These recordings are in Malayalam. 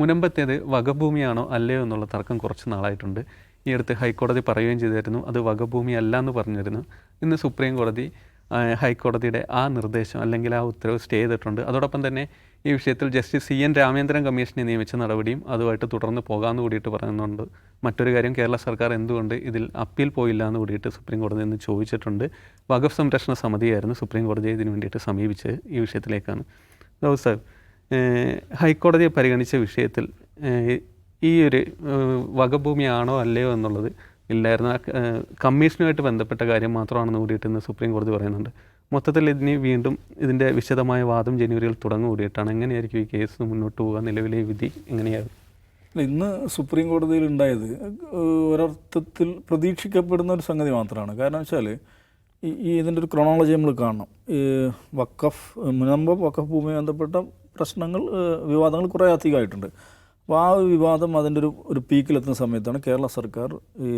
മുനമ്പത്തേത് വകഭൂമിയാണോ അല്ലയോ എന്നുള്ള തർക്കം കുറച്ച് നാളായിട്ടുണ്ട്. ഈ അടുത്ത് ഹൈക്കോടതി പറയുകയും ചെയ്തിരുന്നു അത് വകഭൂമി അല്ല എന്ന് പറഞ്ഞിരുന്നു. ഇന്ന് സുപ്രീം കോടതി ഹൈക്കോടതിയുടെ ആ നിർദ്ദേശം അല്ലെങ്കിൽ ആ ഉത്തരവ് സ്റ്റേ ചെയ്തിട്ടുണ്ട്. അതോടൊപ്പം തന്നെ ഈ വിഷയത്തിൽ ജസ്റ്റിസ് സി എൻ രാമേന്ദ്രൻ കമ്മീഷനെ നിയമിച്ച നടപടിയും അതുമായിട്ട് തുടർന്ന് പോകാമെന്ന് കൂടിയിട്ട് പറയുന്നുണ്ട്. മറ്റൊരു കാര്യം കേരള സർക്കാർ എന്തുകൊണ്ട് ഇതിൽ അപ്പീൽ പോയില്ല എന്ന് കൂടിയിട്ട് സുപ്രീം കോടതി നിന്ന് ചോദിച്ചിട്ടുണ്ട്. വകുപ്പ് സംരക്ഷണ സമിതിയായിരുന്നു സുപ്രീം കോടതിയെ ഇതിനു വേണ്ടിയിട്ട് സമീപിച്ച് ഈ വിഷയത്തിലേക്കാണ്. ദൗസ് ഏഹ് ഹൈക്കോടതിയെ പരിഗണിച്ച വിഷയത്തിൽ ഈ ഒരു വകഭൂമിയാണോ അല്ലയോ എന്നുള്ളത് ഇല്ലായിരുന്നു. കമ്മീഷനുമായിട്ട് ബന്ധപ്പെട്ട കാര്യം മാത്രമാണെന്ന് കൂടിയിട്ട് ഇന്ന് സുപ്രീം കോടതി പറയുന്നുണ്ട്. മൊത്തത്തിൽ ഇതിന് വീണ്ടും ഇതിന്റെ വിശദമായ വാദം ജനുവരിയിൽ തുടങ്ങു കൂടിയിട്ടാണ്. എങ്ങനെയായിരിക്കും ഈ കേസ് മുന്നോട്ട് പോകുക നിലവിലെ വിധി എങ്ങനെയായിരുന്നു ഇന്ന് സുപ്രീം കോടതിയിൽ ഉണ്ടായത് ഒരർത്ഥത്തിൽ പ്രതീക്ഷിക്കപ്പെടുന്ന ഒരു സംഗതി മാത്രമാണ്. കാരണം വെച്ചാൽ ഈ ഇതിന്റെ ഒരു ക്രോണോളജി നമ്മൾ കാണണം. വക്കഫ് മുനമ്പ വക്കഫ് ഭൂമിയുമായി ബന്ധപ്പെട്ട പ്രശ്നങ്ങൾ വിവാദങ്ങൾ കുറേ അധികമായിട്ടുണ്ട്. അപ്പോൾ ആ ഒരു വിവാദം അതിന്റെ ഒരു ഒരു പീക്കിലെത്തുന്ന സമയത്താണ് കേരള സർക്കാർ ഈ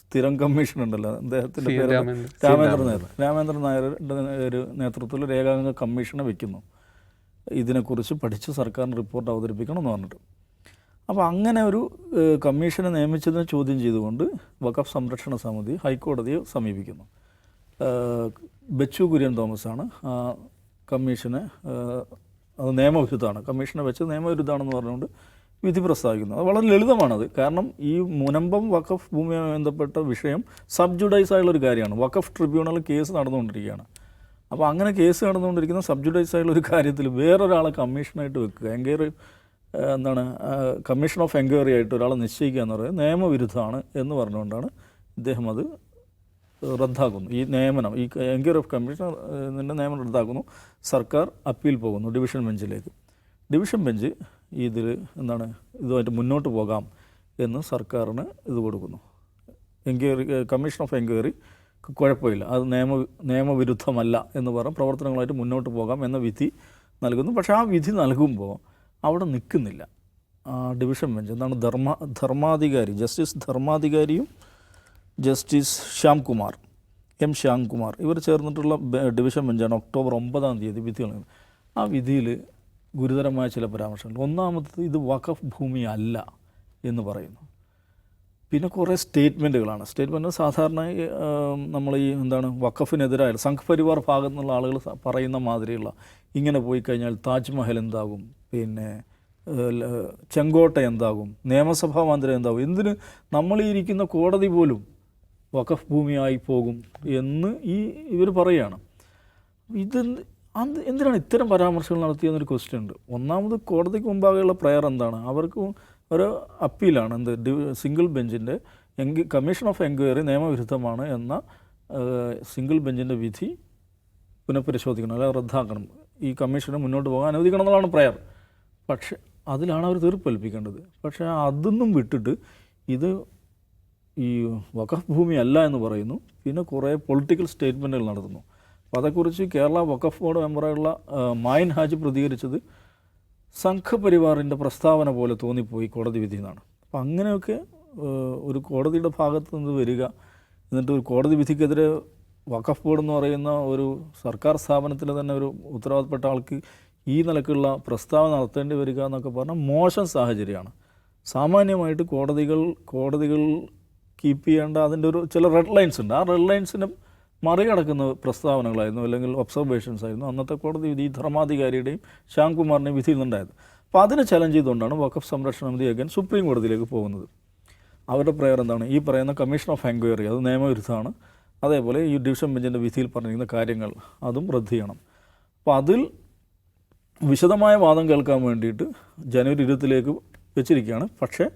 സ്ഥിരം കമ്മീഷൻ ഉണ്ടല്ലോ അദ്ദേഹത്തിന്റെ പേര് രാമേന്ദ്രൻ. രാമേന്ദ്രൻ നായർ. രാമേന്ദ്രൻ നായരുടെ ഒരു നേതൃത്വത്തിൽ ഒരു ഏകാംഗ കമ്മീഷനെ വെക്കുന്നു. ഇതിനെക്കുറിച്ച് പഠിച്ച് സർക്കാരിന് റിപ്പോർട്ട് അവതരിപ്പിക്കണം എന്ന് പറഞ്ഞിട്ട്. അപ്പോൾ അങ്ങനെ ഒരു കമ്മീഷനെ നിയമിച്ചതിനെ ചോദ്യം ചെയ്തുകൊണ്ട് വഖഫ് സംരക്ഷണ സമിതി ഹൈക്കോടതിയെ സമീപിക്കുന്നു. ബച്ചു കുര്യൻ തോമസാണ് ആ കമ്മീഷനെ അത് നിയമവിരുദ്ധമാണ്. കമ്മീഷനെ വെച്ച് നിയമവിരുദ്ധമാണെന്ന് പറഞ്ഞുകൊണ്ട് വിധി പ്രസ്താവിക്കുന്നത് അത് വളരെ ലളിതമാണത്. കാരണം ഈ മുനമ്പം വഖഫ് ഭൂമിയുമായി ബന്ധപ്പെട്ട വിഷയം സബ്ജുഡൈസ് ആയുള്ളൊരു കാര്യമാണ്. വഖഫ് ട്രിബ്യൂണൽ കേസ് നടന്നുകൊണ്ടിരിക്കുകയാണ്. അപ്പോൾ അങ്ങനെ കേസ് നടന്നുകൊണ്ടിരിക്കുന്ന സബ്ജുഡൈസ് ആയുള്ള ഒരു കാര്യത്തിൽ വേറൊരാളെ കമ്മീഷനായിട്ട് വെക്കുക എൻക്വയറി എന്താണ് കമ്മീഷൻ ഓഫ് എൻക്വയറി ആയിട്ട് ഒരാളെ നിശ്ചയിക്കുക എന്ന് പറയുന്നത് നിയമവിരുദ്ധമാണ് എന്ന് പറഞ്ഞുകൊണ്ടാണ് ഇദ്ദേഹം അത് റദ്ദാക്കുന്നു. ഈ നിയമനം ഈ എൻക്വയറി ഓഫ് കമ്മീഷൻ നിന്റെ നിയമനം റദ്ദാക്കുന്നു. സർക്കാർ അപ്പീൽ പോകുന്നു ഡിവിഷൻ ബെഞ്ചിലേക്ക്. ഡിവിഷൻ ബെഞ്ച് ഇതിൽ എന്താണ് ഇതുമായിട്ട് മുന്നോട്ട് പോകാം എന്ന് സർക്കാരിന് ഇത് കൊടുക്കുന്നു. എൻക്വയറി കമ്മീഷൻ ഓഫ് എൻക്വയറി കുഴപ്പമില്ല. അത് നിയമ നിയമവിരുദ്ധമല്ല എന്ന് പറഞ്ഞ് പ്രവർത്തനങ്ങളായിട്ട് മുന്നോട്ട് പോകാം എന്ന വിധി നൽകുന്നു. പക്ഷേ ആ വിധി നൽകുമ്പോൾ അവിടെ നിൽക്കുന്നില്ല. ഡിവിഷൻ ബെഞ്ച് എന്താണ് ധർമ്മ ധർമാധികാരി ജസ്റ്റിസ് ധർമാധികാരിയും ജസ്റ്റിസ് ശ്യാംകുമാർ എം ശ്യാംകുമാർ ഇവർ ചേർന്നിട്ടുള്ള ഡിവിഷൻ ബെഞ്ചാണ് ഒക്ടോബർ ഒമ്പതാം തീയതി വിധി നൽകുന്നത് ആ വിധിയിൽ ഗുരുതരമായ ചില പരാമർശങ്ങൾ ഒന്നാമത്തത് ഇത് വഖഫ് ഭൂമി അല്ല എന്ന് പറയുന്നു. പിന്നെ കുറേ സ്റ്റേറ്റ്മെന്റുകളാണ്. സ്റ്റേറ്റ്മെന്റ് സാധാരണ നമ്മൾ ഈ എന്താണ് വഖഫിനെതിരായ സംഘ് പരിവാർ ഭാഗത്തു നിന്നുള്ള ആളുകൾ പറയുന്ന മാതിരിയുള്ള ഇങ്ങനെ പോയി കഴിഞ്ഞാൽ താജ്മഹൽ എന്താകും? പിന്നെ ചെങ്കോട്ട എന്താകും? നിയമസഭാ മന്ദിരം എന്താകും? എന്തിന് നമ്മളിരിക്കുന്ന കോടതി പോലും വഖഫ് ഭൂമിയായി പോകും എന്ന് ഈ ഇവർ പറയുകയാണ് ഇത് അത് എന്തിനാണ് ഇത്തരം പരാമർശങ്ങൾ നടത്തിയെന്നൊരു ക്വസ്റ്റ്യൻ ഉണ്ട്. ഒന്നാമത് കോടതിക്ക് മുമ്പാകെയുള്ള പ്രയർ എന്താണ്? അവർക്ക് ഒരു അപ്പീലാണ് എന്ത് സിംഗിൾ ബെഞ്ചിന്റെ എങ്കി കമ്മീഷൻ ഓഫ് എൻക്വയറി നിയമവിരുദ്ധമാണ് എന്ന സിംഗിൾ ബെഞ്ചിന്റെ വിധി പുനഃപരിശോധിക്കണം അല്ലെങ്കിൽ റദ്ദാക്കണം. ഈ കമ്മീഷനെ മുന്നോട്ട് പോകാൻ അനുവദിക്കണം എന്നുള്ളതാണ് പ്രയർ. പക്ഷേ അതിലാണ് അവർ തീർപ്പ് കൽപ്പിക്കേണ്ടത് പക്ഷേ അതൊന്നും വിട്ടിട്ട് ഇത് ഈ വഖഫ് ഭൂമി അല്ല എന്ന് പറയുന്നു. പിന്നെ കുറേ പൊളിറ്റിക്കൽ സ്റ്റേറ്റ്മെന്റുകൾ നടത്തുന്നു. അപ്പോൾ അതേക്കുറിച്ച് കേരള വഖഫ് ബോർഡ് മെമ്പറായുള്ള മായൻ ഹാജ് പ്രതികരിച്ചത് സംഘപരിവാറിന്റെ പ്രസ്താവന പോലെ തോന്നിപ്പോയി കോടതി വിധി എന്നാണ്. അപ്പോൾ അങ്ങനെയൊക്കെ ഒരു കോടതിയുടെ ഭാഗത്ത് നിന്ന് വരിക എന്നിട്ട് ഒരു കോടതി വിധിക്കെതിരെ വഖഫ് ബോർഡ് എന്ന് പറയുന്ന ഒരു സർക്കാർ സ്ഥാപനത്തിലെ തന്നെ ഒരു ഉത്തരവാദപ്പെട്ട ആൾക്ക് ഈ നിലക്കുള്ള പ്രസ്താവന നടത്തേണ്ടി വരിക എന്നൊക്കെ പറഞ്ഞാൽ മോശം സാഹചര്യമാണ്. സാമാന്യമായിട്ട് കോടതികൾ കോടതികൾ കീപ്പ് ചെയ്യേണ്ട അതിന്റെ ഒരു ചില റെഡ് ലൈൻസ് ഉണ്ട്. ആ റെഡ് ലൈൻസിനെ മറികടക്കുന്ന പ്രസ്താവനകളായിരുന്നു അല്ലെങ്കിൽ ഒബ്സർവേഷൻസ് ആയിരുന്നു. അന്നത്തെ കോടതി വിധി ധർമാധികാരിയുടെയും ശ്യാം കുമാറിന്റെയും വിധിയിൽ നിന്നുണ്ടായത് അപ്പോൾ അതിനെ ചലഞ്ച് ചെയ്തുകൊണ്ടാണ് വഖഫ് സംരക്ഷണ സമിതി അഗൻ സുപ്രീം കോടതിയിലേക്ക് പോകുന്നത്. അവരുടെ പ്രയർ എന്താണ്? ഈ പറയുന്ന കമ്മീഷൻ ഓഫ് എൻക്വയറി അത് നിയമവിരുദ്ധമാണ്. അതേപോലെ ഈ ഡിവിഷൻ ബെഞ്ചിന്റെ വിധിയിൽ പറഞ്ഞിരിക്കുന്ന കാര്യങ്ങൾ അതും റദ്ദ് ചെയ്യണം. അപ്പോൾ അതിൽ വിശദമായ വാദം കേൾക്കാൻ വേണ്ടിയിട്ട് ജനുവരി ഇരുപത്തിലേക്ക് വെച്ചിരിക്കുകയാണ്. പക്ഷേ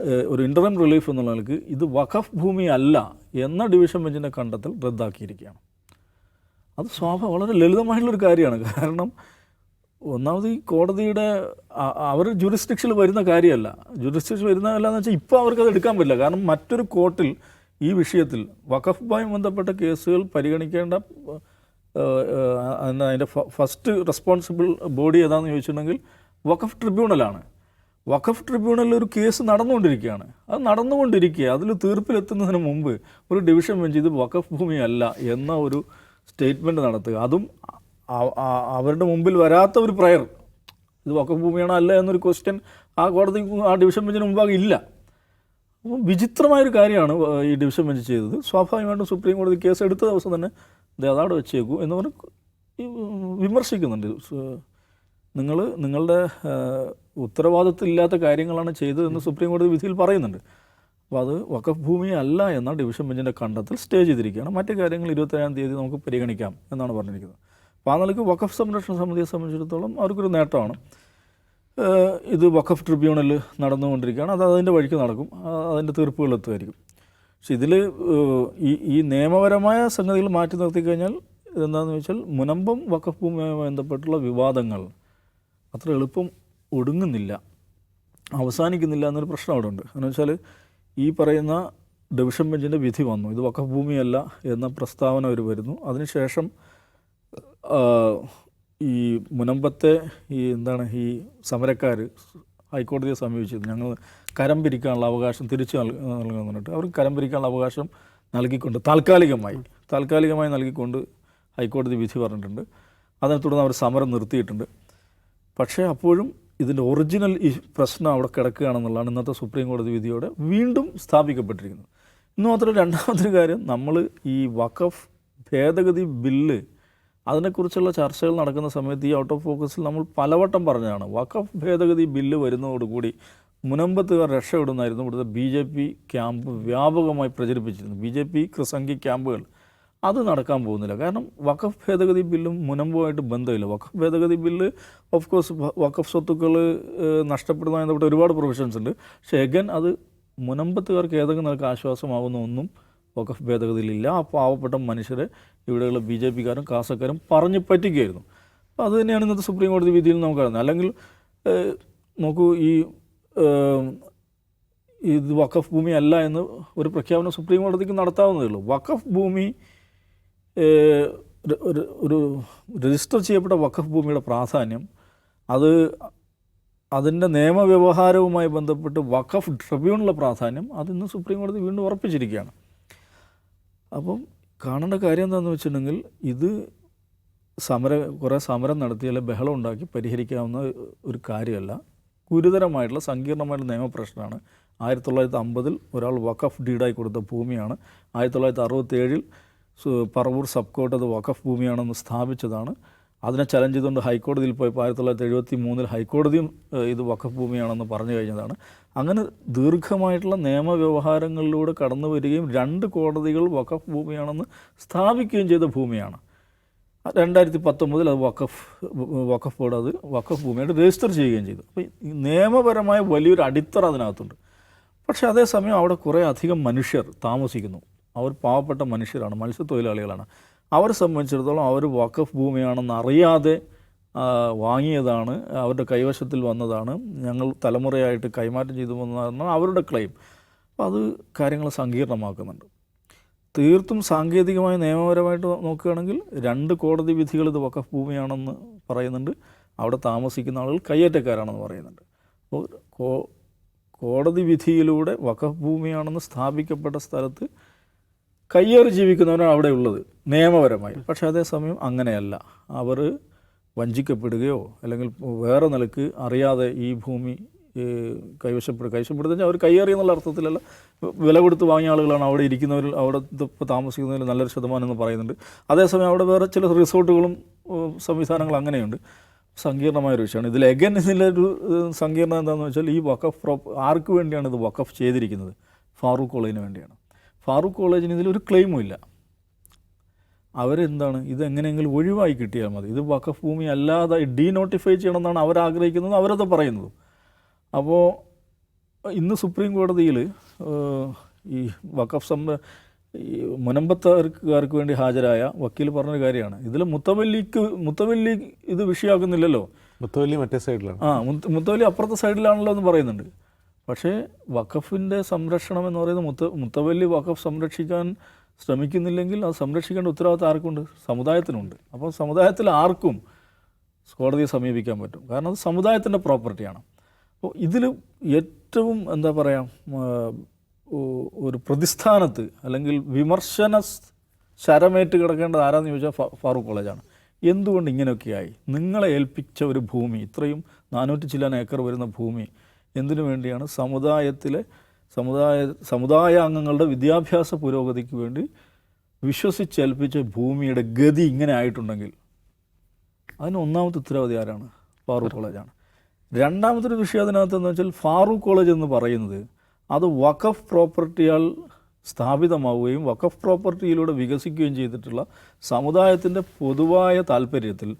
ഒരു ഇന്ററം റിലീഫ് എന്നുള്ള നിലയ്ക്ക് ഇത് വഖഫ് ഭൂമി അല്ല എന്ന ഡിവിഷൻ ബെഞ്ചിന്റെ കണ്ടെത്തൽ റദ്ദാക്കിയിരിക്കുകയാണ്. അത് സ്വാഭാവ വളരെ ലളിതമായിട്ടുള്ളൊരു കാര്യമാണ്. കാരണം ഒന്നാമത് ഈ കോടതിയുടെ അവർ ജുറിസ്ഡിക്ഷനിൽ വരുന്ന കാര്യമല്ല. ജുറിസ്ഡിക്ഷൻ വരുന്നതല്ല എന്ന് വെച്ചാൽ ഇപ്പോൾ അവർക്കത് എടുക്കാൻ പറ്റില്ല. കാരണം മറ്റൊരു കോർട്ടിൽ ഈ വിഷയത്തിൽ വഖഫ് വഖഫുമായി ബന്ധപ്പെട്ട കേസുകൾ പരിഗണിക്കേണ്ട അതിന്റെ ഫസ്റ്റ് റെസ്പോൺസിബിൾ ബോഡി ഏതാണെന്ന് ചോദിച്ചിട്ടുണ്ടെങ്കിൽ വഖഫ് ട്രിബ്യൂണലാണ് വഖഫ് ട്രിബ്യൂണലിൽ ഒരു കേസ് നടന്നുകൊണ്ടിരിക്കുകയാണ്. അത് നടന്നുകൊണ്ടിരിക്കുക അതിൽ തീർപ്പിലെത്തുന്നതിന് മുമ്പ് ഒരു ഡിവിഷൻ ബെഞ്ച് ഇത് വഖഫ് ഭൂമിയല്ല എന്ന ഒരു സ്റ്റേറ്റ്മെന്റ് നടത്തുക. അതും അവരുടെ മുമ്പിൽ വരാത്ത ഒരു പ്രയർ. ഇത് വഖഫ് ഭൂമിയാണോ അല്ല എന്നൊരു ക്വസ്റ്റ്യൻ ആ കോടതി ആ ഡിവിഷൻ ബെഞ്ചിന് മുമ്പാകെ ഇല്ല. അപ്പം വിചിത്രമായൊരു കാര്യമാണ് ഈ ഡിവിഷൻ ബെഞ്ച് ചെയ്തത്. സ്വാഭാവികമായിട്ടും സുപ്രീം കോടതി കേസ് എടുത്ത ദിവസം തന്നെ ദേ അതവിടെ വെച്ചേക്കൂ എന്ന് പറഞ്ഞ് വിമർശിക്കുന്നുണ്ട്. നിങ്ങൾ നിങ്ങളുടെ ഉത്തരവാദിത്തമില്ലാത്ത കാര്യങ്ങളാണ് ചെയ്തതെന്ന് സുപ്രീം കോടതി വിധിയിൽ പറയുന്നുണ്ട്. അപ്പോൾ അത് വക്കഫ് ഭൂമി അല്ല എന്ന ഡിവിഷൻ ബെഞ്ചിന്റെ കണ്ടെത്തൽ സ്റ്റേ ചെയ്തിരിക്കുകയാണ്. മറ്റു കാര്യങ്ങൾ ഇരുപത്തേഴാം തീയതി നമുക്ക് പരിഗണിക്കാം എന്നാണ് പറഞ്ഞിരിക്കുന്നത്. അപ്പോൾ ആ നിലയ്ക്ക് വക്കഫ് സംരക്ഷണ സമിതിയെ സംബന്ധിച്ചിടത്തോളം അവർക്കൊരു നേട്ടമാണ്. ഇത് വഖഫ് ട്രിബ്യൂണൽ നടന്നുകൊണ്ടിരിക്കുകയാണ്. അത് അതിന്റെ വഴിക്ക് നടക്കും. അതിന്റെ തീർപ്പുകൾ എത്തുമായിരിക്കും. പക്ഷെ ഇതിൽ ഈ ഈ നിയമപരമായ സംഗതികൾ മാറ്റി നിർത്തി കഴിഞ്ഞാൽ ഇതെന്താണെന്ന് വെച്ചാൽ മുനമ്പം വഖഫ് ഭൂമിയുമായി ബന്ധപ്പെട്ടുള്ള വിവാദങ്ങൾ അത്ര എളുപ്പം ഒടുങ്ങുന്നില്ല. അവസാനിക്കുന്നില്ല എന്നൊരു പ്രശ്നം അവിടെ ഉണ്ട് എന്ന് വെച്ചാൽ ഈ പറയുന്ന ഡിവിഷൻ ബെഞ്ചിന്റെ വിധി വന്നു. ഇത് വക്കഭൂമിയല്ല ഭൂമിയല്ല എന്ന പ്രസ്താവന അവർ വരുന്നു. അതിനുശേഷം ഈ മുനമ്പത്തെ ഈ എന്താണ് ഈ സമരക്കാർ ഹൈക്കോടതിയെ സമീപിച്ചത് ഞങ്ങൾ കരം പിരിക്കാനുള്ള അവകാശം തിരിച്ചു നൽക നൽകുമെന്ന് പറഞ്ഞിട്ട് അവർക്ക് കരം പിരിക്കാനുള്ള അവകാശം നൽകിക്കൊണ്ട് താൽക്കാലികമായി താൽക്കാലികമായി നൽകിക്കൊണ്ട് ഹൈക്കോടതി വിധി പറഞ്ഞിട്ടുണ്ട്. അതിനെ തുടർന്ന് അവർ സമരം നിർത്തിയിട്ടുണ്ട്. പക്ഷേ അപ്പോഴും ഇതിന്റെ ഒറിജിനൽ ഈ പ്രശ്നം അവിടെ കിടക്കുകയാണെന്നുള്ളതാണ് ഇന്നത്തെ സുപ്രീം കോടതി വിധിയോടെ വീണ്ടും സ്ഥാപിക്കപ്പെട്ടിരിക്കുന്നത്. ഇന്ന് മാത്രം രണ്ടാമത്തെ കാര്യം നമ്മൾ ഈ വഖഫ് ഭേദഗതി ബില്ല് അതിനെക്കുറിച്ചുള്ള ചർച്ചകൾ നടക്കുന്ന സമയത്ത് ഈ ഔട്ട് ഓഫ് ഫോക്കസിൽ നമ്മൾ പലവട്ടം പറഞ്ഞതാണ്. വഖഫ് ഭേദഗതി ബില്ല് വരുന്നതോടുകൂടി മുനമ്പത്തുകാർ രക്ഷപ്പെടുന്നായിരുന്നു ഇവിടുത്തെ ബി ജെ പി ക്യാമ്പ് വ്യാപകമായി പ്രചരിപ്പിച്ചിരുന്നു ബി ജെ പി ക്രിസംഗി ക്യാമ്പുകൾ അത് നടക്കാൻ പോകുന്നില്ല. കാരണം വഖഫ് ഭേദഗതി ബില്ലും മുനമ്പുമായിട്ട് ബന്ധമില്ല. വഖഫ് ഭേദഗതി ബില്ല് ഓഫ് കോഴ്സ് വഖഫ് സ്വത്തുക്കൾ നഷ്ടപ്പെടുന്നതുമായി ബന്ധപ്പെട്ട് ഒരുപാട് പ്രൊവിഷൻസ് ഉണ്ട്. പക്ഷേ എഗൻ അത് മുനമ്പത്തുകാർക്ക് ഏതെങ്കിലും നിലയ്ക്ക് ആശ്വാസമാകുന്ന ഒന്നും വഖഫ് ഭേദഗതിയിലില്ല ആ പാവപ്പെട്ട മനുഷ്യരെ ഇവിടെയുള്ള ബി ജെ പിക്കാരും കാസക്കാരും പറഞ്ഞു പറ്റിക്കുകയായിരുന്നു അപ്പോൾ അത് തന്നെയാണ് ഇന്നത്തെ സുപ്രീം കോടതി വിധിയിൽ നമുക്ക് കാണുന്നത് അല്ലെങ്കിൽ നോക്കൂ ഈ ഇത് വഖഫ് ഭൂമി അല്ല എന്ന് ഒരു പ്രഖ്യാപനം സുപ്രീം കോടതിക്ക് നടത്താവുന്നതേ ഉള്ളൂ. വഖഫ് ഭൂമി ഒരു- രജിസ്റ്റർ ചെയ്യപ്പെട്ട വഖഫ് ഭൂമിയുടെ പ്രാധാന്യം അത് അതിന്റെ നിയമവ്യവഹാരവുമായി ബന്ധപ്പെട്ട് വഖഫ് ട്രിബ്യൂണലിലെ പ്രാധാന്യം അതിന്ന് സുപ്രീം കോടതി വീണ്ടും ഉറപ്പിച്ചിരിക്കുകയാണ്. അപ്പം കാണേണ്ട കാര്യം എന്താണെന്ന് വെച്ചിട്ടുണ്ടെങ്കിൽ ഇത് സമരം കുറേ സമരം നടത്തി അല്ലെങ്കിൽ ബഹളം ഉണ്ടാക്കി പരിഹരിക്കാവുന്ന ഒരു കാര്യമല്ല. ഗുരുതരമായിട്ടുള്ള സങ്കീർണമായിട്ടുള്ള നിയമപ്രശ്നമാണ്. ആയിരത്തി തൊള്ളായിരത്തി അമ്പതിൽ ഒരാൾ വഖഫ് ഡീഡായി കൊടുത്ത ഭൂമിയാണ്. ആയിരത്തി തൊള്ളായിരത്തി അറുപത്തേഴിൽ പറവൂർ സബ് കോർട്ട് അത് വഖഫ് ഭൂമിയാണെന്ന് സ്ഥാപിച്ചതാണ്. അതിനെ ചലഞ്ച് ചെയ്തുകൊണ്ട് ഹൈക്കോടതിയിൽ പോയപ്പോൾ ആയിരത്തി തൊള്ളായിരത്തി എഴുപത്തി മൂന്നിൽ ഹൈക്കോടതിയും ഇത് വഖഫ് ഭൂമിയാണെന്ന് പറഞ്ഞു കഴിഞ്ഞതാണ്. അങ്ങനെ ദീർഘമായിട്ടുള്ള നിയമവ്യവഹാരങ്ങളിലൂടെ കടന്നു വരികയും രണ്ട് കോടതികൾ വഖഫ് ഭൂമിയാണെന്ന് സ്ഥാപിക്കുകയും ചെയ്ത ഭൂമിയാണ്. രണ്ടായിരത്തി പത്തൊമ്പതിൽ അത് വഖഫ് വഖഫ് ബോർഡ് അത് വഖഫ് ഭൂമിയായിട്ട് രജിസ്റ്റർ ചെയ്യുകയും ചെയ്തു. അപ്പോൾ നിയമപരമായ വലിയൊരു അടിത്തറ അതിനകത്തുണ്ട്. പക്ഷേ അതേസമയം അവിടെ കുറേ അധികം മനുഷ്യർ താമസിക്കുന്നു. അവർ പാവപ്പെട്ട മനുഷ്യരാണ് മത്സ്യത്തൊഴിലാളികളാണ്. അവരെ സംബന്ധിച്ചിടത്തോളം അവർ വഖഫ് ഭൂമിയാണെന്ന് അറിയാതെ വാങ്ങിയതാണ് അവരുടെ കൈവശത്തിൽ വന്നതാണ് ഞങ്ങൾ തലമുറയായിട്ട് കൈമാറ്റം ചെയ്തു വന്നതാണ് അവരുടെ ക്ലെയിം അപ്പോൾ അത് കാര്യങ്ങൾ സങ്കീർണമാക്കുന്നുണ്ട്. തീർത്തും സാങ്കേതികമായി നിയമപരമായിട്ട് നോക്കുകയാണെങ്കിൽ രണ്ട് കോടതി വിധികൾ ഇത് വഖഫ് ഭൂമിയാണെന്ന് പറയുന്നുണ്ട്. അവിടെ താമസിക്കുന്ന ആളുകൾ കയ്യേറ്റക്കാരാണെന്ന് പറയുന്നുണ്ട്. അപ്പോൾ കോടതി വിധിയിലൂടെ വഖഫ് ഭൂമിയാണെന്ന് സ്ഥാപിക്കപ്പെട്ട സ്ഥലത്ത് കയ്യേറി ജീവിക്കുന്നവരാണ് അവിടെ ഉള്ളത്. നിയമപരമായി. പക്ഷേ അതേസമയം അങ്ങനെയല്ല. അവർ വഞ്ചിക്കപ്പെടുകയോ അല്ലെങ്കിൽ വേറെ നിലയ്ക്ക് അറിയാതെ ഈ ഭൂമി കൈവശപ്പെടുക കൈവശപ്പെടുത്തുക അവർ കയ്യേറി എന്നുള്ള അർത്ഥത്തിലല്ല. വില കൊടുത്ത് വാങ്ങിയ ആളുകളാണ് അവിടെ ഇരിക്കുന്നവരിൽ അവിടെ ഇപ്പോൾ താമസിക്കുന്നതിൽ നല്ലൊരു ശതമാനം എന്ന് പറയുന്നുണ്ട്. അതേസമയം അവിടെ വേറെ ചില റിസോർട്ടുകളും സംവിധാനങ്ങളും അങ്ങനെയുണ്ട്. സങ്കീർണമായൊരു വിഷയമാണ്. ഇതിൽ എഗൻ ഇതിലൊരു സങ്കീർണം എന്താണെന്ന് വെച്ചാൽ ഈ വഖഫ് പ്രോപ്പ് ആർക്ക് വേണ്ടിയാണ് ഇത് വഖഫ് ചെയ്തിരിക്കുന്നത്? ഫാറൂഖ് കോളേജിന് വേണ്ടിയാണ്. ഫാറൂഖ് കോളേജിന് ഇതിലൊരു ക്ലെയിമും ഇല്ല. അവരെന്താണ്? ഇതെങ്ങനെയെങ്കിലും ഒഴിവായി കിട്ടിയാൽ മതി. ഇത് വഖഫ് ഭൂമി അല്ലാതെ ഡീനോട്ടിഫൈ ചെയ്യണമെന്നാണ് അവർ ആഗ്രഹിക്കുന്നത് അവരത് പറയുന്നത്. അപ്പോൾ ഇന്ന് സുപ്രീം കോടതിയിൽ ഈ വഖഫ് സം ഈ മുനമ്പത്തുകാർക്ക് വേണ്ടി ഹാജരായ വക്കീൽ പറഞ്ഞൊരു കാര്യമാണ്. ഇതിൽ മുത്തവല്ലിക്ക് മുത്തവല്ലി ഇത് വിഷയമാക്കുന്നില്ലല്ലോ. മുത്തവല്ലി മറ്റേ സൈഡിലാണ്. ആ മുത്തവല്ലി അപ്പുറത്തെ സൈഡിലാണല്ലോ എന്ന് പറയുന്നുണ്ട്. പക്ഷേ വഖഫിന്റെ സംരക്ഷണം എന്ന് പറയുന്നത് മുത്ത മുത്തവല്ലി വഖഫ് സംരക്ഷിക്കാൻ ശ്രമിക്കുന്നില്ലെങ്കിൽ അത് സംരക്ഷിക്കേണ്ട ഉത്തരവാദിത്തം ആർക്കുണ്ട്? സമുദായത്തിനുണ്ട്. അപ്പോൾ സമുദായത്തിൽ ആർക്കും കോടതിയെ സമീപിക്കാൻ പറ്റും. കാരണം അത് സമുദായത്തിന്റെ പ്രോപ്പർട്ടിയാണ്. അപ്പോൾ ഇതിൽ ഏറ്റവും എന്താ പറയുക ഒരു പ്രതിസ്ഥാനത്ത് അല്ലെങ്കിൽ വിമർശന ശരമേറ്റ് കിടക്കേണ്ടത് ആരാന്ന് ചോദിച്ചാൽ ഫാറൂഖ് കോളേജാണ്. എന്തുകൊണ്ട് ഇങ്ങനെയൊക്കെയായി? നിങ്ങളെ ഏൽപ്പിച്ച ഒരു ഭൂമി ഇത്രയും നാനൂറ്റി ചില്ലാൻ ഏക്കർ വരുന്ന ഭൂമി എന്തിനു വേണ്ടിയാണ്? സമുദായത്തിലെ സമുദായ സമുദായ അംഗങ്ങളുടെ വിദ്യാഭ്യാസ പുരോഗതിക്ക് വേണ്ടി വിശ്വസിച്ചേൽപ്പിച്ച ഭൂമിയുടെ ഗതി ഇങ്ങനെ ആയിട്ടുണ്ടെങ്കിൽ അതിന് ഒന്നാമത്തെ ഉത്തരവാദി ആരാണ്? ഫാറൂഖ് കോളേജാണ് രണ്ടാമത്തൊരു വിഷയം അതിനകത്ത് എന്ന് വെച്ചാൽ ഫാറൂഖ് കോളേജ് എന്ന് പറയുന്നത് അത് വഖഫ് പ്രോപ്പർട്ടിയാൽ സ്ഥാപിതമാവുകയും വഖഫ് പ്രോപ്പർട്ടിയിലൂടെ വികസിക്കുകയും ചെയ്തിട്ടുള്ള സമുദായത്തിന്റെ പൊതുവായ താല്പര്യത്തിൽ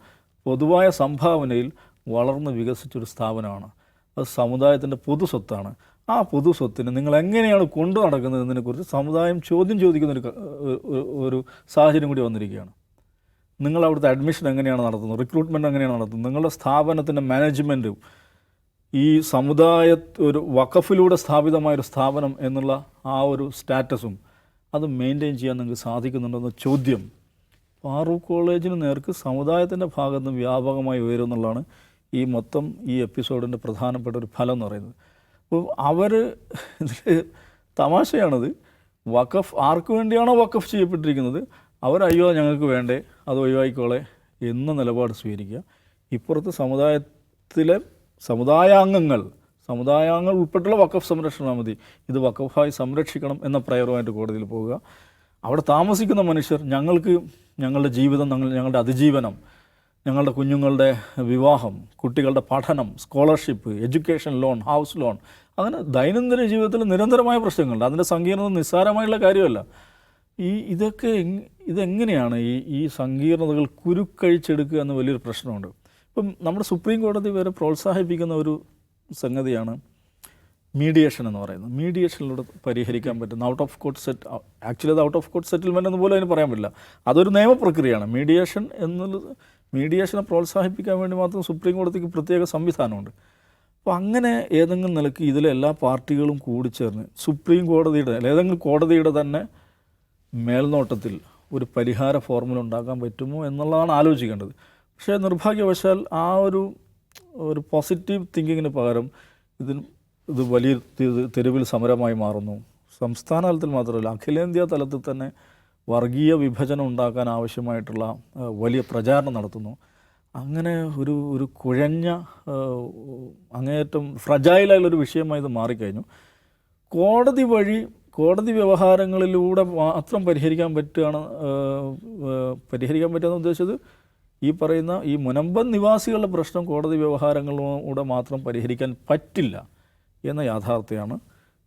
പൊതുവായ സംഭാവനയിൽ വളർന്ന് വികസിച്ചൊരു സ്ഥാപനമാണ്. അത് സമുദായത്തിന്റെ പൊതു സ്വത്താണ്. ആ പൊതു സ്വത്തിന് നിങ്ങൾ എങ്ങനെയാണ് കൊണ്ടു എന്നതിനെക്കുറിച്ച് സമുദായം ചോദ്യം ചോദിക്കുന്ന ഒരു ഒരു- സാഹചര്യം കൂടി വന്നിരിക്കുകയാണ്. നിങ്ങൾ അവിടുത്തെ അഡ്മിഷൻ എങ്ങനെയാണ് നടത്തുന്നത്? റിക്രൂട്ട്മെന്റ് എങ്ങനെയാണ് നടത്തുന്നത്? നിങ്ങളുടെ സ്ഥാപനത്തിന്റെ മാനേജ്മെന്റും ഈ സമുദായ ഒരു വഖഫിലൂടെ സ്ഥാപിതമായ ഒരു സ്ഥാപനം എന്നുള്ള ആ ഒരു സ്റ്റാറ്റസും അത് മെയിന്റെയിൻ ചെയ്യാൻ നിങ്ങൾക്ക് സാധിക്കുന്നുണ്ടെന്ന ചോദ്യം. ഫാറൂഖ് കോളേജിന് നേർക്ക് സമുദായത്തിന്റെ ഭാഗത്ത് വ്യാപകമായി ഉയരും എന്നുള്ളതാണ് ഈ മൊത്തം ഈ എപ്പിസോഡിന്റെ പ്രധാനപ്പെട്ട ഒരു ഫലം എന്ന് പറയുന്നത്. അപ്പോൾ അവർ ഇതിൽ തമാശയാണത്. വഖഫ് ആർക്ക് വേണ്ടിയാണോ വഖഫ് ചെയ്യപ്പെട്ടിരിക്കുന്നത്? അവർ അയ്യോ ഞങ്ങൾക്ക് വേണ്ടേ? അത് ഒഴിവായിക്കോളെ എന്ന നിലപാട് സ്വീകരിക്കുക. ഇപ്പുറത്ത് സമുദായത്തിലെ സമുദായാംഗങ്ങൾ സമുദായാംഗങ്ങൾ ഉൾപ്പെട്ടുള്ള വഖഫ് സംരക്ഷണ മതി. ഇത് വഖഫായി സംരക്ഷിക്കണം എന്ന പ്രയറുമായിട്ട് കോടതിയിൽ പോവുക. അവിടെ താമസിക്കുന്ന മനുഷ്യർ ഞങ്ങൾക്ക് ഞങ്ങളുടെ ജീവിതം ഞങ്ങൾ ഞങ്ങളുടെ അതിജീവനം ഞങ്ങളുടെ കുഞ്ഞുങ്ങളുടെ വിവാഹം കുട്ടികളുടെ പഠനം scholarship education loan house loan അങ്ങനെ ദൈനംദിന ജീവിതത്തിൽ നിരന്തരമായ പ്രശ്നങ്ങളുണ്ട്. അതിന്റെ സങ്കീർണത നിസ്സാരമായുള്ള കാര്യമല്ല. ഈ ഇതൊക്കെ ഇതെങ്ങനെയാണ് ഈ ഈ സങ്കീർണതകൾ കുരുക്കഴിച്ചെടുക്കുക എന്ന വലിയൊരു പ്രശ്നമുണ്ട്. ഇപ്പം നമ്മുടെ സുപ്രീം കോടതി വരെ പ്രോത്സാഹിപ്പിക്കുന്ന ഒരു സംഗതിയാണ് മീഡിയേഷൻ എന്ന് പറയുന്നത്. മീഡിയേഷനിലൂടെ പരിഹരിക്കാൻ പറ്റുന്ന out of court set actually അത് ഔട്ട് ഓഫ് കോർട്ട് സെറ്റിൽമെന്റ് എന്ന് പോലും അതിന് പറയാൻ പറ്റില്ല. അതൊരു നിയമപ്രക്രിയയാണ്. മീഡിയേഷൻ എന്നുള്ളത് മീഡിയേഷനെ പ്രോത്സാഹിപ്പിക്കാൻ വേണ്ടി മാത്രം സുപ്രീം കോടതിക്ക് പ്രത്യേക സംവിധാനമുണ്ട്. അപ്പോൾ അങ്ങനെ ഏതെങ്കിലും നിലയ്ക്ക് ഇതിലെ എല്ലാ പാർട്ടികളും കൂടി ചേർന്ന് സുപ്രീം കോടതിയുടെ ഏതെങ്കിലും കോടതിയുടെ തന്നെ മേൽനോട്ടത്തിൽ ഒരു പരിഹാര ഫോർമുല ഉണ്ടാക്കാൻ പറ്റുമോ എന്നുള്ളതാണ് ആലോചിക്കേണ്ടത്. പക്ഷേ നിർഭാഗ്യവശാൽ ആ ഒരു ഒരു പോസിറ്റീവ് തിങ്കിങ്ങിന് പകരം ഇതിന് ഇത് വലിയ തെരുവിൽ സമരമായി മാറുന്നു. സംസ്ഥാന തലത്തിൽ മാത്രമല്ല അഖിലേന്ത്യാ തലത്തിൽ തന്നെ വർഗീയ വിഭജനം ഉണ്ടാക്കാൻ ആവശ്യമായിട്ടുള്ള വലിയ പ്രചാരണം നടത്തുന്നു. അങ്ങനെ ഒരു ഒരു കുഴഞ്ഞ അങ്ങേയറ്റം ഫ്രജൈലായുള്ളൊരു വിഷയമായി ഇത് മാറിക്കഴിഞ്ഞു. കോടതി വഴി കോടതി വ്യവഹാരങ്ങളിലൂടെ മാത്രം പരിഹരിക്കാൻ പറ്റുകയാണ് പരിഹരിക്കാൻ പറ്റുമെന്ന് ഉദ്ദേശിച്ചത് ഈ പറയുന്ന ഈ മുനമ്പൻ നിവാസികളുടെ പ്രശ്നം കോടതി വ്യവഹാരങ്ങളിലൂടെ മാത്രം പരിഹരിക്കാൻ പറ്റില്ല എന്ന യാഥാർത്ഥ്യമാണ്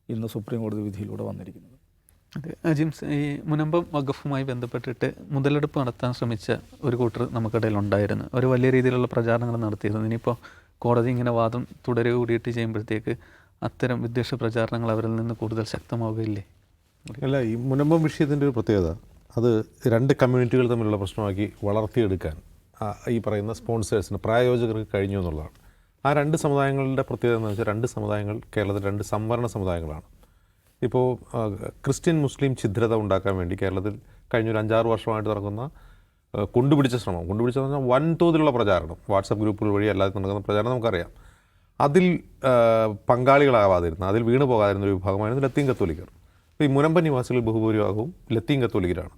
ഇന്ന് സുപ്രീം കോടതി വിധിയിലൂടെ വന്നിരിക്കുന്നത്. അജിംസ് ഈ മുനമ്പം വഖഫുമായി ബന്ധപ്പെട്ടിട്ട് മുതലെടുപ്പ് നടത്താൻ ശ്രമിച്ച ഒരു കൂട്ടർ നമുക്കിടയിൽ ഉണ്ടായിരുന്നു. ഒരു വലിയ രീതിയിലുള്ള പ്രചാരണങ്ങൾ നടത്തിയിരുന്നു. ഇനിയിപ്പോൾ കോടതി ഇങ്ങനെ വാദം തുടരുക കൂടിയിട്ട് ചെയ്യുമ്പോഴത്തേക്ക് അത്തരം വിദ്വേഷ പ്രചാരണങ്ങൾ അവരിൽ നിന്ന് കൂടുതൽ ശക്തമാവുകയില്ലേ? അല്ല ഈ മുനമ്പം വിഷയത്തിന്റെ ഒരു പ്രത്യേകത. അത് രണ്ട് കമ്മ്യൂണിറ്റികൾ തമ്മിലുള്ള പ്രശ്നമാക്കി വളർത്തിയെടുക്കാൻ ഈ പറയുന്ന സ്പോൺസേഴ്സിന് പ്രായോജകർക്ക് കഴിഞ്ഞു എന്നുള്ളതാണ്. ആ രണ്ട് സമുദായങ്ങളുടെ പ്രത്യേകത എന്ന് വെച്ചാൽ രണ്ട് സമുദായങ്ങൾ കേരളത്തിൽ രണ്ട് സംവരണ സമുദായങ്ങളാണ്. ഇപ്പോൾ ക്രിസ്ത്യൻ മുസ്ലിം ഛിദ്രത ഉണ്ടാക്കാൻ വേണ്ടി കേരളത്തിൽ കഴിഞ്ഞ കഴിഞ്ഞൊരു അഞ്ചാറ് വർഷമായിട്ട് നടക്കുന്ന കൊണ്ടുപിടിച്ച ശ്രമം. കൊണ്ടുപിടിച്ച പറഞ്ഞാൽ വൻതോതിലുള്ള പ്രചാരണം. വാട്സപ്പ് ഗ്രൂപ്പുകൾ വഴി അല്ലാതെ നടക്കുന്ന പ്രചാരണം നമുക്കറിയാം. അതിൽ പങ്കാളികളാവാതിരുന്ന അതിൽ വീണു പോകാതിരുന്ന ഒരു വിഭാഗമായിരുന്നു ലത്തീൻ കത്തോലിക്കർ. അപ്പോൾ ഈ മുനമ്പൻ നിവാസികൾ ബഹുഭൂരിഭാഗവും ലത്തീൻ കത്തോലിക്കരാണ്.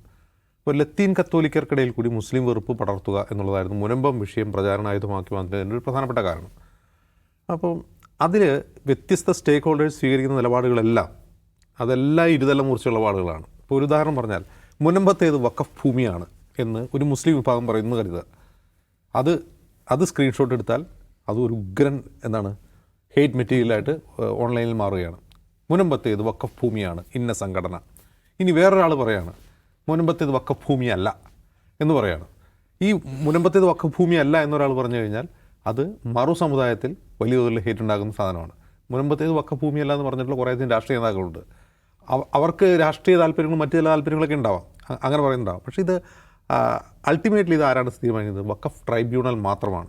അപ്പോൾ ലത്തീൻ കത്തോലിക്കർക്കിടയിൽ കൂടി മുസ്ലിം വെറുപ്പ് പടർത്തുക എന്നുള്ളതായിരുന്നു മുനമ്പം വിഷയം പ്രചാരണായുധമാക്കി വന്നതിന്റെ ഒരു പ്രധാനപ്പെട്ട കാരണം. അപ്പം അതിൽ വ്യത്യസ്ത സ്റ്റേക്ക് ഹോൾഡേഴ്സ് സ്വീകരിക്കുന്ന നിലപാടുകളെല്ലാം അതെല്ലാം ഇരുതല മുറിച്ചുള്ള വാളുകളാണ്. ഇപ്പോൾ ഒരു ഉദാഹരണം പറഞ്ഞാൽ മുനമ്പത്തേത് വക്കഫ് ഭൂമിയാണ് എന്ന് ഒരു മുസ്ലിം വിഭാഗം പറയുന്നു കരുതുക. അത് അത് സ്ക്രീൻഷോട്ട് എടുത്താൽ അത് ഒരു ഉഗ്രൻ എന്താണ് ഹെയ്റ്റ് മെറ്റീരിയലായിട്ട് ഓൺലൈനിൽ മാറുകയാണ്. മുനമ്പത്തേത് വക്കഫ് ഭൂമിയാണ് ഇന്ന സംഘടന. ഇനി വേറൊരാൾ പറയാണ് മുനമ്പത്തേത് വക്കഫ് ഭൂമിയല്ല എന്ന് പറയാണ്. ഈ മുനമ്പത്തേത് വക്കഫ് ഭൂമിയല്ല എന്നൊരാൾ പറഞ്ഞു കഴിഞ്ഞാൽ അത് മറു സമുദായത്തിൽ വലിയ തോതിൽ ഹേറ്റ് ഉണ്ടാകുന്ന സാധനമാണ്. മുനമ്പത്തേത് വക്കഫ് ഭൂമിയല്ല എന്ന് പറഞ്ഞിട്ടുള്ള കുറേ അധികം രാഷ്ട്രീയ നേതാക്കളുണ്ട്. അവർക്ക് രാഷ്ട്രീയ താല്പര്യങ്ങളും മറ്റു ചില താല്പര്യങ്ങളൊക്കെ ഉണ്ടാവാം. അങ്ങനെ പറയുന്നുണ്ടാവും. പക്ഷേ ഇത് അൾട്ടിമേറ്റ്ലി ഇത് ആരാണ് തീരുമാനിക്കുന്നത്? വക്കഫ് ട്രൈബ്യൂണൽ മാത്രമാണ്.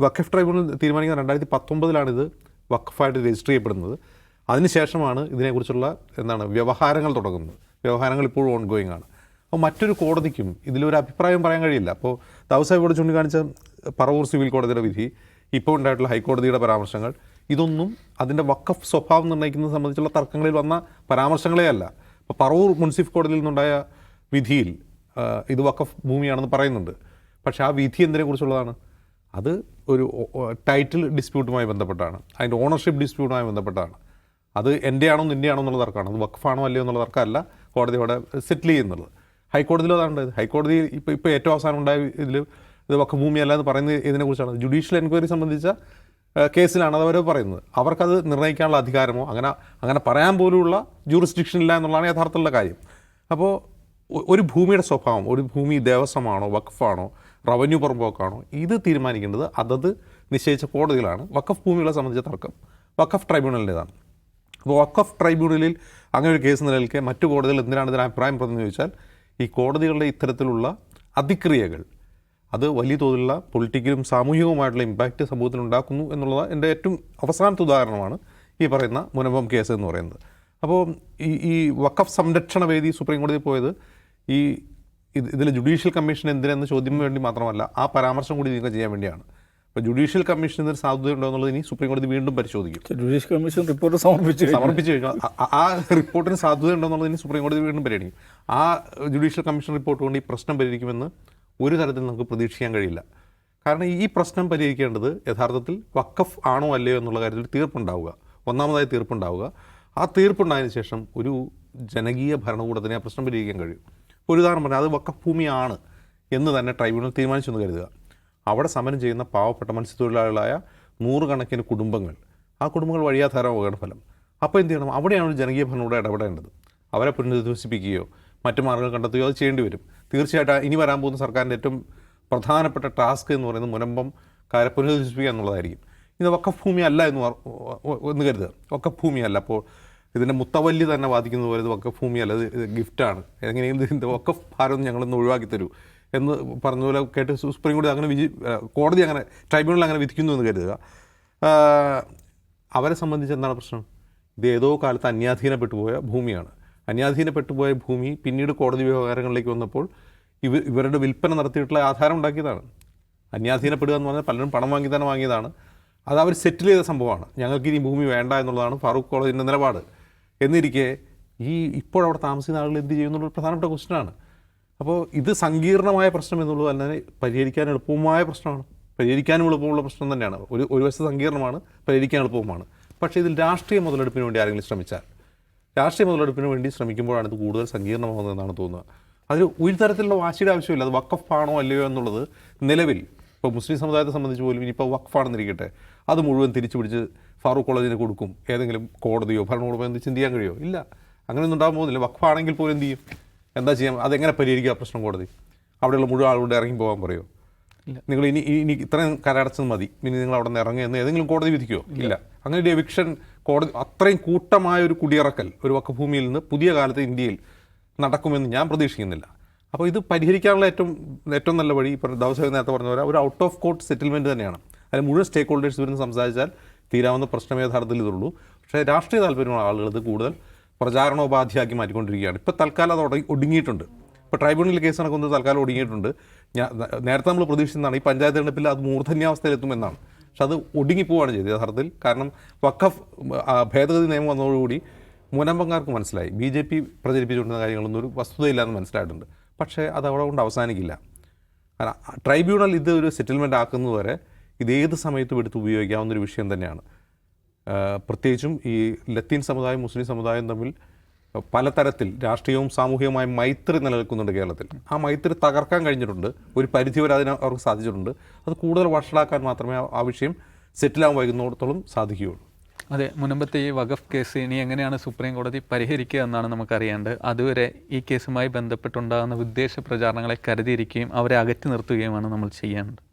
വക്കഫ് ട്രൈബ്യൂണൽ തീരുമാനിക്കുന്ന രണ്ടായിരത്തി പത്തൊമ്പതിലാണിത് വക്കഫായിട്ട് രജിസ്റ്റർ ചെയ്യപ്പെടുന്നത്. അതിനുശേഷമാണ് ഇതിനെക്കുറിച്ചുള്ള എന്താണ് വ്യവഹാരങ്ങൾ തുടങ്ങുന്നത്. വ്യവഹാരങ്ങൾ ഇപ്പോഴും ഓൺ ഗോയിങ് ആണ്. അപ്പോൾ മറ്റൊരു കോടതിക്കും ഇതിലൊരു അഭിപ്രായം പറയാൻ കഴിയില്ല. അപ്പോൾ ദാവസാഹിബോട് ചൂണ്ടിക്കാണിച്ച പറവൂർ സിവിൽ കോടതിയുടെ വിധി ഇപ്പോൾ ഉണ്ടായിട്ടുള്ള ഹൈക്കോടതിയുടെ പരാമർശങ്ങൾ ഇതൊന്നും അതിന്റെ വക്കഫ് സ്വഭാവം നിർണയിക്കുന്നത് സംബന്ധിച്ചുള്ള തർക്കങ്ങളിൽ വന്ന പരാമർശങ്ങളേ അല്ല ഇപ്പോൾ പറവൂർ മുൻസിഫ് കോടതിയിൽ നിന്നുണ്ടായ വിധിയിൽ ഇത് വക്കഫ് ഭൂമിയാണെന്ന് പറയുന്നുണ്ട്. പക്ഷേ ആ വിധി എന്തിനെ കുറിച്ചുള്ളതാണ്? അത് ഒരു ടൈറ്റിൽ ഡിസ്പ്യൂട്ടുമായി ബന്ധപ്പെട്ടാണ്. അതിന്റെ ഓണർഷിപ്പ് ഡിസ്പ്യൂട്ടുമായി ബന്ധപ്പെട്ടാണ്. അത് എന്റെ ആണോ നിന്റെ ആണോ എന്നുള്ള തർക്കമാണ്. അത് വക്കഫാണോ അല്ലയോ എന്നുള്ള തർക്കമല്ല കോടതി അവിടെ സെറ്റിൽ ചെയ്യുന്നുള്ളത് ഹൈക്കോടതിയിൽ അതാണ് ഉണ്ടായത് ഹൈക്കോടതി ഇപ്പോൾ ഇപ്പോൾ ഏറ്റവും അവസാനം ഉണ്ടായ ഇതിൽ ഇത് വക്കഭൂമിയല്ല ഭൂമി എന്ന് പറയുന്നത് ഇതിനെക്കുറിച്ചാണ് ജുഡീഷ്യൽ എൻക്വയറി സംബന്ധിച്ച കേസിലാണ് അത് അവർ പറയുന്നത്. അവർക്കത് നിർണയിക്കാനുള്ള അധികാരമോ അങ്ങനെ അങ്ങനെ പറയാൻ പോലുമുള്ള ജൂറിസ്ഡിക്ഷൻ ഇല്ല എന്നുള്ളതാണ് യഥാർത്ഥമുള്ള കാര്യം. അപ്പോൾ ഒരു ഭൂമിയുടെ സ്വഭാവം ഒരു ഭൂമി ദേവസ്വമാണോ വഖഫാണോ റവന്യൂ പുറമ്പോക്കാണോ ഇത് തീരുമാനിക്കേണ്ടത് അതത് നിശ്ചയിച്ച കോടതികളാണ് വഖഫ് ഭൂമികളെ സംബന്ധിച്ച തർക്കം വഖഫ് ട്രൈബ്യൂണലിന്റെതാണ് അപ്പോൾ വഖഫ് ട്രൈബ്യൂണലിൽ അങ്ങനെ ഒരു കേസ് നിലനിൽക്കെ മറ്റു കോടതികൾ എന്തിനാണ് ഇതിന് അഭിപ്രായം പറഞ്ഞതെന്ന് ചോദിച്ചാൽ ഈ കോടതികളുടെ ഇത്തരത്തിലുള്ള അതിക്രിയകൾ അത് വലിയ തോതിലുള്ള പൊളിറ്റിക്കലും സാമൂഹികവുമായിട്ടുള്ള ഇമ്പാക്റ്റ് സമൂഹത്തിൽ ഉണ്ടാക്കുന്നു എന്നുള്ളത് എന്റെ ഏറ്റവും അവസാനത്തെ ഉദാഹരണമാണ് ഈ പറയുന്ന മുനമ്പം കേസ് എന്ന് പറയുന്നത്. അപ്പോൾ ഈ ഈ വഖഫ് സംരക്ഷണ വേദി സുപ്രീം കോടതിയിൽ പോയത് ഈ ഇത് ഇതിൽ ജുഡീഷ്യൽ കമ്മീഷൻ എന്തിനെന്ന് ചോദ്യം വേണ്ടി മാത്രമല്ല ആ പരാമർശം കൂടി നീക്കം ചെയ്യാൻ വേണ്ടിയാണ്. അപ്പോൾ ജുഡീഷ്യൽ എന്നൊരു സാധ്യത ഉണ്ടോ എന്നുള്ളത് ഇനി സുപ്രീം കോടതി വീണ്ടും പരിശോധിക്കും. ജുഡീഷ്യൽ കമ്മീഷൻ റിപ്പോർട്ട് സമർപ്പിച്ചു. സമർപ്പിച്ചു കഴിഞ്ഞാൽ ആ- റിപ്പോർട്ടിന് സാധ്യത ഉണ്ടോ എന്നുള്ളത് ഇനി സുപ്രീം കോടതി വീണ്ടും പരിഗണിക്കും. ആ ജുഡീഷ്യൽ കമ്മീഷൻ റിപ്പോർട്ട് കൊണ്ട് ഈ പ്രശ്നം പരിഹരിക്കുമെന്ന് ഒരു തരത്തിൽ നമുക്ക് പ്രതീക്ഷിക്കാൻ കഴിയില്ല. കാരണം ഈ പ്രശ്നം പരിഹരിക്കേണ്ടത് യഥാർത്ഥത്തിൽ വക്കഫ് ആണോ അല്ലയോ എന്നുള്ള കാര്യത്തിൽ തീർപ്പുണ്ടാവുക. ഒന്നാമതായി തീർപ്പുണ്ടാവുക. ആ തീർപ്പുണ്ടായതിനു ശേഷം ഒരു ജനകീയ ഭരണകൂടത്തിന് ആ പ്രശ്നം പരിഹരിക്കാൻ കഴിയും. ഒരു ഉദാഹരണം പറഞ്ഞാൽ അത് വക്കഫ് ഭൂമിയാണ് എന്ന് തന്നെ ട്രൈബ്യൂണൽ തീരുമാനിച്ചെന്ന് കരുതുക. അവിടെ സമരം ചെയ്യുന്ന പാവപ്പെട്ട മത്സ്യത്തൊഴിലാളികളായ നൂറുകണക്കിന് കുടുംബങ്ങൾ. ആ കുടുംബങ്ങൾ വഴിയാധാരമാവുകയാണ് ഫലം. അപ്പോൾ എന്ത് ചെയ്യണം? അവിടെയാണ് ഒരു ജനകീയ ഭരണകൂടം ഇടപെടേണ്ടത്. അവരെ പുനരധിവസിപ്പിക്കുകയോ മറ്റു മാർഗങ്ങൾ കണ്ടെത്തുകയോ അത് ചെയ്യേണ്ടി വരും. തീർച്ചയായിട്ടും ഇനി വരാൻ പോകുന്ന സർക്കാരിന്റെ ഏറ്റവും പ്രധാനപ്പെട്ട ടാസ്ക് എന്ന് പറയുന്നത് മുനമ്പം കാരെ പുനരധിവസിപ്പിക്കുക എന്നുള്ളതായിരിക്കും. ഇത് വക്കഫ് ഭൂമി അല്ല എന്ന് എന്ന് കരുതുക. വക്കഫ് ഭൂമിയല്ല അപ്പോൾ ഇതിന്റെ മുത്തവല്ലി തന്നെ വാദിക്കുന്നത് പോലെ ഇത് വക്കഫ് ഭൂമിയല്ല ഇത് ഗിഫ്റ്റാണ്. എങ്ങനെയും ഇതിന്റെ വക്കഫ് ഭാരം ഞങ്ങളൊന്ന് ഒഴിവാക്കി തരൂ എന്ന് പറഞ്ഞ പോലെ കേട്ട് സുപ്രീം കോടതി അങ്ങനെ വിധി കോടതി അങ്ങനെ ട്രൈബ്യൂണൽ അങ്ങനെ വിധിക്കുന്നു എന്ന് കരുതുക. അവരെ സംബന്ധിച്ച് എന്താണ് പ്രശ്നം? ഇത് ഏതോ കാലത്ത് അന്യാധീനപ്പെട്ടു പോയ ഭൂമിയാണ്. അന്യാധീനപ്പെട്ടു പോയ ഭൂമി പിന്നീട് കോടതി വ്യവഹാരങ്ങളിലേക്ക് വന്നപ്പോൾ ഇവ ഇവരുടെ വിൽപ്പന നടത്തിയിട്ടുള്ള ആധാരം ഉണ്ടാക്കിയതാണ്. അന്യാധീനപ്പെടുക എന്ന് പറഞ്ഞാൽ പലരും പണം വാങ്ങി തന്നെ വാങ്ങിയതാണ്. അത് അവർ സെറ്റിൽ ചെയ്ത സംഭവമാണ്. ഞങ്ങൾക്ക് ഇനി ഭൂമി വേണ്ട എന്നുള്ളതാണ് ഫാറൂഖ് കോളേജിന്റെ നിലപാട്. എന്നിരിക്കെ ഈ ഇപ്പോൾ അവിടെ താമസിക്കുന്ന ആളുകൾ എന്ത് ചെയ്യുന്നുള്ളൊരു പ്രധാനപ്പെട്ട ക്വസ്റ്റ്യനാണ് അപ്പോൾ ഇത് സങ്കീർണമായ പ്രശ്നം എന്നുള്ളത് തന്നെ പരിഹരിക്കാൻ എളുപ്പമായ പ്രശ്നമാണ്. പരിഹരിക്കാനും എളുപ്പമുള്ള പ്രശ്നം തന്നെയാണ്. ഒരു ഒരു വശത്ത് സങ്കീർണമാണ് പരിഹരിക്കാൻ എളുപ്പവുമാണ്. പക്ഷേ ഇതിൽ രാഷ്ട്രീയ മുതലെടുപ്പിന് വേണ്ടി ആരെങ്കിലും ശ്രമിച്ചാൽ രാഷ്ട്രീയ മുതലെടുപ്പിന് വേണ്ടി ശ്രമിക്കുമ്പോഴാണ് ഇത് കൂടുതൽ സങ്കീർണമാകുന്നതെന്നാണ് തോന്നുന്നത് അതിൽ ഒരു തരത്തിലുള്ള വാശിയുടെ ആവശ്യമില്ല. അത് വക്കഫാണോ അല്ലയോ എന്നുള്ളത് നിലവിൽ ഇപ്പോൾ മുസ്ലിം സമുദായത്തെ സംബന്ധിച്ച് പോലും ഇനിയിപ്പോൾ വക്കഫാണെന്നിരിക്കട്ടെ അത് മുഴുവൻ തിരിച്ചു പിടിച്ച് ഫാറൂഖ് കോളേജിന് കൊടുക്കും. ഏതെങ്കിലും കോടതിയോ ഭരണകൂടമോ എന്ത് ചിന്തിക്കാൻ കഴിയുമോ ഇല്ല. അങ്ങനെയൊന്നും ഉണ്ടാകാൻ പോകുന്നില്ല. വക്കഫാണെങ്കിൽ പോലും എന്ത് ചെയ്യും? എന്താ ചെയ്യാം അതെങ്ങനെ പരിഹരിക്കുക പ്രശ്നം കോടതി? അവിടെയുള്ള മുഴുവൻ ആളുകൊണ്ട് ഇറങ്ങി പോകാൻ പറയുമോ നിങ്ങൾ ഇനി ഇനി ഇത്രയും കരടച്ചത് മതി. ഇനി നിങ്ങൾ അവിടെ നിന്ന് ഇറങ്ങുക എന്ന് ഏതെങ്കിലും കോടതി വിധിക്കുമോ ഇല്ല. അങ്ങനെ ഒരു എവിക്ഷൻ കോടതി അത്രയും കൂട്ടമായ ഒരു കുടിയിറക്കൽ ഒരു വക്കഭൂമിയിൽ നിന്ന് പുതിയ കാലത്ത് ഇന്ത്യയിൽ നടക്കുമെന്ന് ഞാൻ പ്രതീക്ഷിക്കുന്നില്ല. അപ്പോൾ ഇത് പരിഹരിക്കാനുള്ള ഏറ്റവും ഏറ്റവും നല്ല വഴി ഇപ്പോൾ ദിവസം നേരത്തെ പറഞ്ഞ പോലെ ഒരു ഔട്ട് ഓഫ് കോർട്ട് സെറ്റിൽമെന്റ് തന്നെയാണ്. അതിൽ മുഴുവൻ സ്റ്റേക്ക് ഹോൾഡേഴ്സ് വരുന്ന സംസാരിച്ചാൽ തീരാവുന്ന പ്രശ്നം യഥാർത്ഥത്തിൽ ഇതുള്ളൂ. പക്ഷേ രാഷ്ട്രീയ താല്പര്യമുള്ള ആളുകൾ ഇത് കൂടുതൽ പ്രചാരണോപാധിയാക്കി മാറ്റിക്കൊണ്ടിരിക്കുകയാണ്. ഇപ്പോൾ തൽക്കാലം അത് ഒട- ഒടുങ്ങിയിട്ടുണ്ട്. ഇപ്പോൾ ട്രൈബ്യൂണൽ കേസ് നടക്കുന്നത് തൽക്കാലം ഒടുങ്ങിയിട്ടുണ്ട്. ഞാൻ നേരത്തെ നമ്മൾ പ്രതീക്ഷിക്കുന്നതാണ് ഈ പഞ്ചായത്ത് തിരഞ്ഞെടുപ്പിൽ അത് മൂർധന്യാവസ്ഥയിലെത്തുമെന്നാണ്. പക്ഷെ അത് ഒടുങ്ങിപ്പോവാണ് ചെയ്തത് യഥാർത്ഥത്തിൽ. കാരണം വഖഫ് ഭേദഗതി നിയമം വന്നതോടുകൂടി മുനമ്പങ്കാർക്ക് മനസ്സിലായി. ബി ജെ പി പ്രചരിപ്പിച്ചുകൊണ്ടിരുന്ന കാര്യങ്ങളൊന്നും ഒരു വസ്തുതയില്ലാന്ന് മനസ്സിലായിട്ടുണ്ട്. പക്ഷേ അത് അവിടെ കൊണ്ട് അവസാനിക്കില്ല. കാരണം ട്രൈബ്യൂണൽ ഇത് ഒരു സെറ്റിൽമെന്റ് ആക്കുന്നതുവരെ ഇത് ഏത് സമയത്തും എടുത്ത് ഉപയോഗിക്കാവുന്ന ഒരു വിഷയം തന്നെയാണ്. പ്രത്യേകിച്ചും ഈ ലത്തീൻ സമുദായം മുസ്ലിം സമുദായം തമ്മിൽ പലതരത്തിൽ രാഷ്ട്രീയവും സാമൂഹികവുമായ മൈത്രി നിലനിൽക്കുന്നുണ്ട് കേരളത്തിൽ. ആ മൈത്രി തകർക്കാൻ കഴിഞ്ഞിട്ടുണ്ട്. ഒരു പരിധിവരെ അതിന് അവർക്ക് സാധിച്ചിട്ടുണ്ട്. അത് കൂടുതൽ വഷളാക്കാൻ മാത്രമേ ആ- വിഷയം സെറ്റിലാകാൻ വൈകുന്നിടത്തോളം സാധിക്കുകയുള്ളൂ. അതെ മുൻപത്തെ ഈ വഖഫ് കേസ് ഇനി എങ്ങനെയാണ് സുപ്രീം കോടതി പരിഹരിക്കുക എന്നാണ് നമുക്കറിയേണ്ടത്. അതുവരെ ഈ കേസുമായി ബന്ധപ്പെട്ടുണ്ടാകുന്ന വിദ്വേഷ പ്രചാരണങ്ങളെ കരുതിയിരിക്കുകയും അവരെ അകറ്റി നിർത്തുകയുമാണ് നമ്മൾ ചെയ്യേണ്ടത്